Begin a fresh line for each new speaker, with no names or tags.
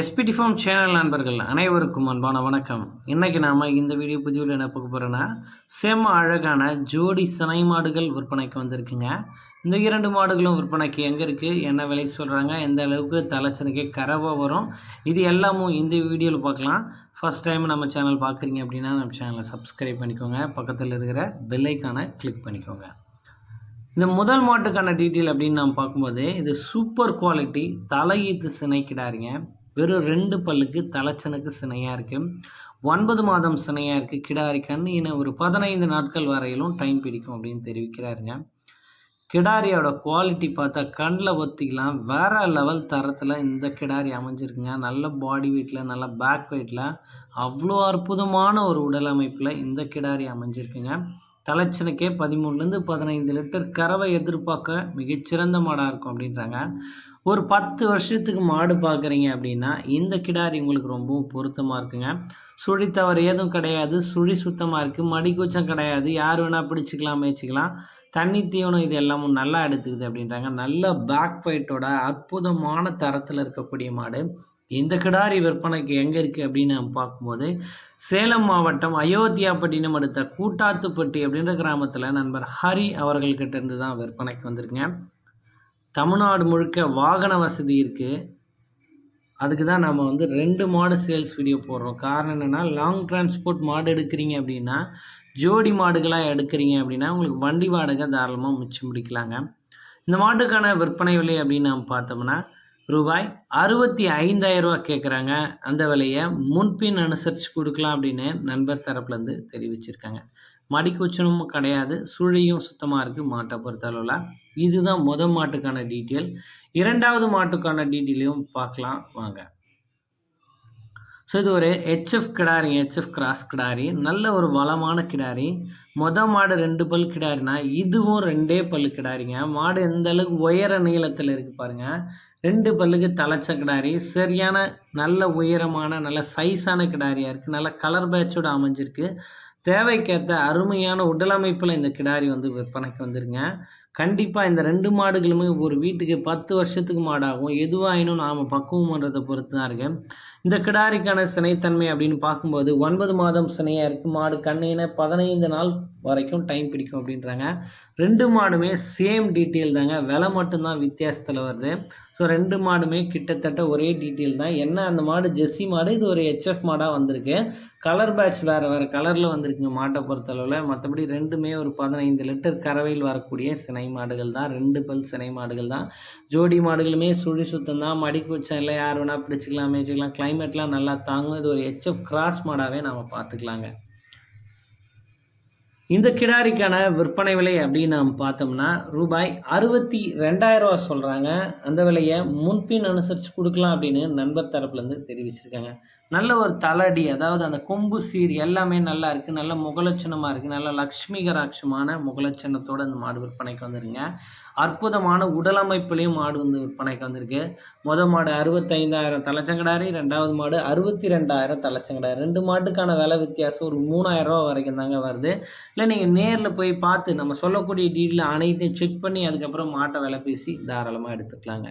SPD form channel நண்பர்கள் அனைவருக்கும் அன்பான வணக்கம். இன்றைக்கி நாம் இந்த வீடியோ பதிவில் என்ன பார்க்க போகிறோன்னா செம்ம அழகான ஜோடி சினை மாடுகள் விற்பனைக்கு வந்திருக்குங்க. இந்த இரண்டு மாடுகளும் விற்பனைக்கு எங்கே இருக்குது என்ன விலை சொல்கிறாங்க எந்த அளவுக்கு தலைச்சனுக்கே கரவாக வரும்? இது எல்லாமும் இந்த வீடியோவில் பார்க்கலாம் ஃபஸ்ட் டைம் நம்ம சேனல் பார்க்குறீங்க அப்படின்னா நம்ம சேனலை சப்ஸ்கிரைப் பண்ணிக்கோங்க. பக்கத்தில் இருக்கிற பெல்லைக்கானை கிளிக் பண்ணிக்கோங்க. இந்த முதல் மாட்டுக்கான டீட்டெயில் அப்படின்னு நம்ம பார்க்கும்போது இது சூப்பர் குவாலிட்டி தலையீத்து சினைக்கிடாருங்க வெறும் ரெண்டு பல்லுக்கு தலைச்சனுக்கு சினையாக இருக்குது ஒன்பது மாதம் சினையாக இருக்குது கிடாரி கண்ணு இன ஒரு பதினைந்து நாட்கள் வரையிலும் டைம் பிடிக்கும் அப்படின்னு தெரிவிக்கிறாருங்க. கிடாரியோட குவாலிட்டி பார்த்தா கண்ணில் ஒத்திக்கலாம். வேறு லெவல் தரத்தில் இந்த கிடாரி அமைஞ்சிருக்குங்க. நல்ல பாடி வெயிட்டில் நல்ல பேக் வெயிட்டில் அவ்வளோ அற்புதமான ஒரு உடல் அமைப்பில் இந்த கிடாரி அமைஞ்சிருக்குங்க. தலைச்சனுக்கே பதிமூணுலேருந்து பதினைந்து லிட்டர் கறவை எதிர்பார்க்க மிகச்சிறந்த மாடாக இருக்கும் அப்படின்றாங்க. ஒரு பத்து வருஷத்துக்கு மாடு பார்க்குறீங்க அப்படின்னா இந்த கிடாரி உங்களுக்கு ரொம்பவும் பொருத்தமாக இருக்குங்க. சுழி தவறு ஏதும் கிடையாது. சுழி சுத்தமாக இருக்குது மடிக்கூச்சம் கிடையாது. யார் வேணால் பிடிச்சிக்கலாம் மேய்ச்சிக்கலாம். தண்ணி தீவனம் இது எல்லாமும் நல்லா எடுத்துக்குது அப்படின்றாங்க. நல்ல பேக் ஃபைட்டோட அற்புதமான தரத்தில் இருக்கக்கூடிய மாடு. இந்த கிடாரி விற்பனைக்கு எங்கே இருக்குது அப்படின்னு நம்ம பார்க்கும்போது சேலம் மாவட்டம் அயோத்தியாப்பட்டினம் அடுத்த கூட்டாத்துப்பட்டி அப்படின்ற கிராமத்தில் நண்பர் ஹரி அவர்கள்கிட்ட இருந்து தான் விற்பனைக்கு வந்திருக்கேன். தமிழ்நாடு முழுக்க வாகன வசதி இருக்குது அதுக்கு தான் நம்ம வந்து ரெண்டு மாடு சேல்ஸ் வீடியோ போடுறோம். காரணம் என்னென்னா லாங் டிரான்ஸ்போர்ட் மாடு எடுக்கிறீங்க அப்படின்னா ஜோடி மாடுகளாக எடுக்கிறீங்க அப்படின்னா உங்களுக்கு வண்டி வாடகை தாராளமாக மிச்சம் பிடிக்கலாங்க. இந்த மாட்டுக்கான விற்பனை விலை அப்படின்னு நம்ம பார்த்தோம்னா ரூபாய் அறுபத்தி ஐந்தாயிரரூவா கேட்குறாங்க அந்த விலையை முன்பின் அனுசரித்து கொடுக்கலாம் அப்படின்னு நண்பர் தரப்புலேருந்து தெரிவிச்சிருக்காங்க. மடிக்கூச்சனும் கிடையாது சுழியும் சுத்தமாக இருக்குது மாட்டை பொறுத்தளவில். இதுதான் முதல் மாட்டுக்கான டீட்டெயில். இரண்டாவது மாட்டுக்கான டீட்டெயிலையும் பார்க்கலாம் வாங்க. ஸோ இது ஒரு ஹெச்எஃப் கிடாரி ஹெச்எஃப் கிராஸ் கிடாரி. நல்ல ஒரு வளமான கிடாரி. மொத மாடு ரெண்டு பல் கிடாரினா இதுவும் ரெண்டே பல் கிடாரிங்க. மாடு எந்த அளவுக்கு உயர நீளத்தில் இருக்குது பாருங்கள் ரெண்டு பல்லுக்கு தலைச்ச கிடாரி. சரியான நல்ல உயரமான நல்ல சைஸான கிடாரியாக இருக்குது நல்ல கலர் பேட்சோடு அமைஞ்சிருக்கு. தேவைக்கேற்ற அருமையான உடலமைப்பில் இந்த கிடாரி வந்து விற்பனைக்கு வந்துருங்க. கண்டிப்பாக இந்த ரெண்டு மாடுகளுமே ஒரு வீட்டுக்கு பத்து வருஷத்துக்கு மாடாகும். எதுவாயினும் நாம் பக்குவம் பண்ணுறதை பொறுத்து தான் இருக்கேன் இந்த கிடாரிக்கான சினைத்தன்மை அப்படின்னு பார்க்கும்போது ஒன்பது மாதம் சினையாக இருக்குது மாடு கண்ணையின பதினைந்து நாள் வரைக்கும் டைம் பிடிக்கும் அப்படின்றாங்க. ரெண்டு மாடுமே சேம் டீட்டெயில் தாங்க. விலை மட்டும்தான் வித்தியாசத்தில் வருது. ஸோ ரெண்டு மாடுமே கிட்டத்தட்ட ஒரே டீட்டெயில் தான். என்ன அந்த மாடு? ஜெஸ்ஸி மாடு இது ஒரு ஹெச்எஃப் மாடாக வந்திருக்கு. கலர் பேட்ச் வேறு வேறு கலரில் வந்திருக்குங்க மாட்டை பொறுத்தளவில். மற்றபடி ரெண்டுமே ஒரு பதினைந்து லிட்டர் கறவையில் வரக்கூடிய சினை மாடுகள் தான். ரெண்டு பல் சினை மாடுகள் தான். ஜோடி மாடுகளுமே சுழி சுத்தம் தான். மடிக்கு வச்சம் இல்லை யார் வேணால் பிடிச்சிக்கலாம் மேய்ச்சிக்கலாம். கிளைமேட்லாம் நல்லா தாங்கும். இது ஒரு ஹெச்எஃப் கிராஸ் மாடாகவே நம்ம பார்த்துக்கலாங்க. இந்த கிடாரிக்கான விற்பனை விலை அப்படின்னு நாம் பார்த்தோம்னா ரூபாய் அறுபத்தி ரெண்டாயிரம் ரூபா சொல்கிறாங்க அந்த விலையை முன்பின் அனுசரித்து கொடுக்கலாம் அப்படின்னு நண்பர் தரப்புலேருந்து தெரிவிச்சிருக்காங்க. நல்ல ஒரு தலடி அதாவது அந்த கொம்பு சீர் எல்லாமே நல்லா இருக்குது நல்ல முகலட்சணமாக இருக்குது நல்ல லக்ஷ்மி கராட்சமான முகலட்சணத்தோடு அந்த மாடு விற்பனைக்கு வந்துருங்க அற்புதமான உடலமைப்புலேயும் மாடு வந்து விற்பனைக்கு வந்திருக்கு. மொதல் மாடு அறுபத்தைந்தாயிரம் தலைச்சங்கடாரி ரெண்டாவது மாடு அறுபத்தி ரெண்டாயிரம் தலைச்சங்கடாரி. ரெண்டு மாட்டுக்கான விலை வித்தியாசம் ஒரு மூணாயிரரூவா வரைக்கும் தாங்க வருது. இல்லை நீங்கள் நேரில் போய் பார்த்து நம்ம சொல்லக்கூடிய டீட்டெயில் அனைத்தையும் செக் பண்ணி அதுக்கப்புறம் மாட்டை விலை பேசி தாராளமாக எடுத்துக்கலாங்க.